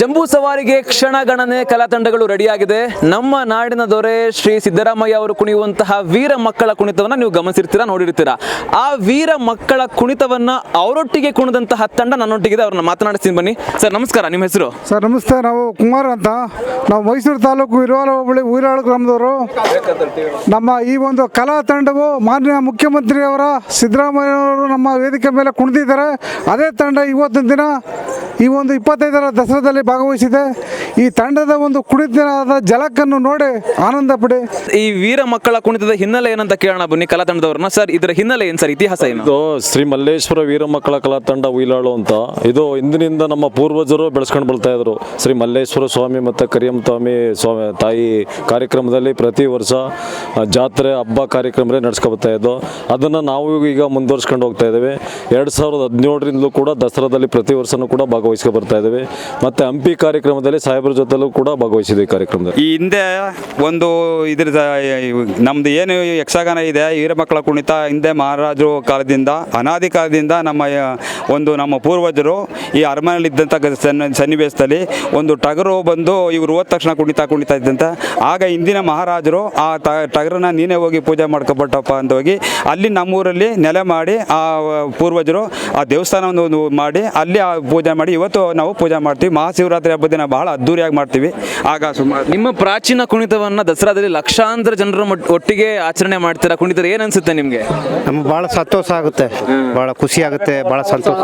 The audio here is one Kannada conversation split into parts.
ಜಂಬೂ ಸವಾರಿಗೆ ಕ್ಷಣಗಣನೆ ಕಲಾ ತಂಡಗಳು ರೆಡಿಯಾಗಿದೆ. ನಮ್ಮ ನಾಡಿನ ದೊರೆ ಶ್ರೀ ಸಿದ್ದರಾಮಯ್ಯ ಅವರು ಕುಣಿಯುವಂತಹ ವೀರ ಮಕ್ಕಳ ಕುಣಿತವನ್ನ ನೀವು ಗಮನಿಸಿರ್ತೀರಾ, ನೋಡಿರ್ತೀರಾ? ಆ ವೀರ ಮಕ್ಕಳ ಕುಣಿತವನ್ನ ಅವರೊಟ್ಟಿಗೆ ಕುಣಿದಂತಹ ತಂಡ ನನ್ನೊಟ್ಟಿಗೆ ಅವ್ರನ್ನ ಮಾತನಾಡಿಸ್ತೀನಿ ಬನ್ನಿ. ಸರ್, ನಮಸ್ಕಾರ. ನಿಮ್ಮ ಹೆಸರು? ಸರ್, ನಮಸ್ತೆ. ನಾವು ಕುಮಾರ್ ಅಂತ. ನಾವು ಮೈಸೂರು ತಾಲೂಕು ಇರುವಾಲ ಹೋಬಳಿ ಊರಾಳು ಗ್ರಾಮದವರು. ನಮ್ಮ ಈ ಒಂದು ಕಲಾ ತಂಡವು ಮಾನ್ಯ ಮುಖ್ಯಮಂತ್ರಿಯವರ ಸಿದ್ದರಾಮಯ್ಯವರು ನಮ್ಮ ವೇದಿಕೆ ಮೇಲೆ ಕುಣಿದಿದ್ದಾರೆ. ಅದೇ ತಂಡ ಇವತ್ತಿನ ದಿನ ಈ ಒಂದು ಇಪ್ಪತ್ತೈದರ ದಸರಾದಲ್ಲಿ ಭಾಗವಹಿಸಿದೆ. ಈ ತಂಡದ ಒಂದು ಕುಣಿತನಾದ ಜಲಕ್ಕನ್ನು ನೋಡಿ ಆನಂದ ಪಡೆ. ಈ ವೀರ ಮಕ್ಕಳ ಕುಣಿತದ ಹಿನ್ನೆಲೆ ಏನಂತ ಕೇಳೋಣ ಬನ್ನಿ ಕಲಾ ತಂಡದವ್ರನ್ನ. ಸರ್ ಇದರ ಹಿನ್ನೆಲೆ ಏನು ಸರ್ ಇತಿಹಾಸ ಏನು? ಇದು ಶ್ರೀ ಮಲ್ಲೇಶ್ವರ ವೀರ ಮಕ್ಕಳ ಕಲಾ ತಂಡ ಉಯ್ಲಾಳು ಅಂತ. ಇದು ಹಿಂದಿನಿಂದ ನಮ್ಮ ಪೂರ್ವಜರು ಬೆಳೆಸ್ಕೊಂಡು ಬರ್ತಾ ಇದ್ರು. ಶ್ರೀ ಮಲ್ಲೇಶ್ವರ ಸ್ವಾಮಿ ಮತ್ತು ಕರಿಯಂ ಸ್ವಾಮಿ ಸ್ವಾಮಿ ತಾಯಿ ಕಾರ್ಯಕ್ರಮದಲ್ಲಿ ಪ್ರತಿ ವರ್ಷ ಜಾತ್ರೆ ಹಬ್ಬ ಕಾರ್ಯಕ್ರಮ ನಡೆಸ್ಕೊಬರ್ತಾ ಇದ್ದು. ಅದನ್ನು ನಾವು ಈಗ ಮುಂದುವರ್ಸ್ಕೊಂಡು ಹೋಗ್ತಾ ಇದ್ದೇವೆ. ಎರಡು ಸಾವಿರದ ಹದಿನೇಳರಿಂದಲೂ ಕೂಡ ದಸರಾದಲ್ಲಿ ಪ್ರತಿ ವರ್ಷನೂ ಕೂಡ ಭಾಗವಹಿಸ್ಕೊ ಬರ್ತಾ ಇದ್ದೇವೆ. ಮತ್ತು ಹಂಪಿ ಕಾರ್ಯಕ್ರಮದಲ್ಲಿ ಸಾಹೇಬರ ಜೊತೆಲೂ ಕೂಡ ಭಾಗವಹಿಸಿದೆ ಈ ಕಾರ್ಯಕ್ರಮದಲ್ಲಿ. ಈ ಹಿಂದೆ ಒಂದು ಇದ್ರ ನಮ್ದು ಏನು ಯಕ್ಷಗಾನ ಇದೆ ಹಿರಮಕ್ಕಳ ಕುಣಿತ, ಹಿಂದೆ ಮಹಾರಾಜರು ಕಾಲದಿಂದ, ಅನಾದಿ ಕಾಲದಿಂದ ನಮ್ಮ ಒಂದು ನಮ್ಮ ಪೂರ್ವಜರು ಈ ಅರಮನೆಯಲ್ಲಿದ್ದಂಥ ಸನ್ನಿವೇಶದಲ್ಲಿ ಒಂದು ಟಗರು ಬಂದು ಇವರು ಹೋದ ತಕ್ಷಣ ಕುಣಿತ, ಕುಣಿತಾ ಇದ್ದಂತೆ. ಆಗ ಹಿಂದಿನ ಮಹಾರಾಜರು ಆ ಟಗರನ್ನ ನೀನೇ ಹೋಗಿ ಪೂಜೆ ಮಾಡ್ಕೊಬಟ್ಟಪ್ಪ ಅಂತ ಹೋಗಿ ಅಲ್ಲಿ ನಮ್ಮೂರಲ್ಲಿ ನೆಲೆ ಮಾಡಿ ಆ, ಪೂರ್ವಜರು ಆ ದೇವಸ್ಥಾನವನ್ನು ಮಾಡಿ ಅಲ್ಲಿ ಆ ಪೂಜೆ ಮಾಡಿ ಇವತ್ತು ನಾವು ಪೂಜೆ ಮಾಡ್ತೀವಿ. ಮಹಾಶಿವರಾತ್ರಿ ಹಬ್ಬದ ದಿನ ಬಹಳ ಅದ್ದೂರಿಯಾಗಿ ಮಾಡ್ತೀವಿ. ಆಗ ಸುಮಾರು ನಿಮ್ಮ ಪ್ರಾಚೀನ ಕುಣಿತವನ್ನ ದಸರಾದಲ್ಲಿ ಲಕ್ಷಾಂತರ ಜನರ ಮಟ್- ಒಟ್ಟಿಗೆ ಆಚರಣೆ ಮಾಡ್ತೀರಾ? ಕುಣಿತರ ಏನ್ ಅನ್ಸುತ್ತೆ ನಿಮ್ಗೆ? ನಮ್ಗೆ ಭಾಳ ಸಂತೋಷ ಆಗುತ್ತೆ. ಭಾಳ ಖುಷಿ ಆಗುತ್ತೆ ಭಾಳ ಸಂತೋಷ.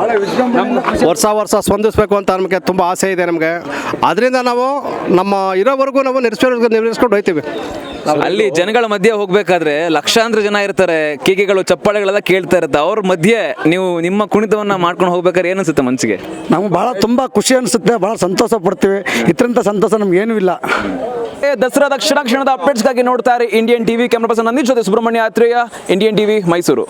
ವರ್ಷ ವರ್ಷ ಸ್ಪಂದಿಸಬೇಕು ಅಂತ ನಮಗೆ ತುಂಬ ಆಸೆ ಇದೆ ನಮಗೆ. ಅದರಿಂದ ನಾವು ನಮ್ಮ ಇರೋವರೆಗೂ ನಾವು ನೆರೆಸ್ಕೊಂಡು ಹೋಯ್ತೀವಿ. ಹೋಗ್ತೀವಿ ಅಲ್ಲಿ ಜನಗಳ ಮಧ್ಯೆ ಹೋಗ್ಬೇಕಾದ್ರೆ ಲಕ್ಷಾಂತರ ಜನ ಇರ್ತಾರೆ ಕೇಕೆಗಳು ಚಪ್ಪಾಳೆಗಳೆಲ್ಲ ಕೇಳ್ತಾ ಇರುತ್ತೆ. ಅವ್ರ ಮಧ್ಯೆ ನೀವು ನಿಮ್ಮ ಕುಣಿತವನ್ನ ಮಾಡ್ಕೊಂಡು ಹೋಗ್ಬೇಕಾದ್ರೆ ಏನು ಅನ್ಸುತ್ತೆ ಮನ್ಸಿಗೆ? ನಾವು ಬಹಳ ತುಂಬಾ ಖುಷಿ ಅನ್ಸುತ್ತೆ ಬಹಳ ಸಂತೋಷ ಪಡ್ತೀವಿ. ಇದರಿಂದ ಸಂತೋಷ ನಮ್ಗೆ ಏನೂ ಇಲ್ಲ. ಏ, ದಸರಾದ ಕ್ಷಣ ಕ್ಷಣದ ಅಪ್ಡೇಟ್ಸ್ಗಾಗಿ ನೋಡ್ತಾರೆ Indian TV camera person Nandin ಜೊತೆ ಸುಬ್ರಹ್ಮಣ್ಯ ಆತ್ರೇಯ ಇಂಡಿಯನ್ ಟಿವಿ ಮೈಸೂರು.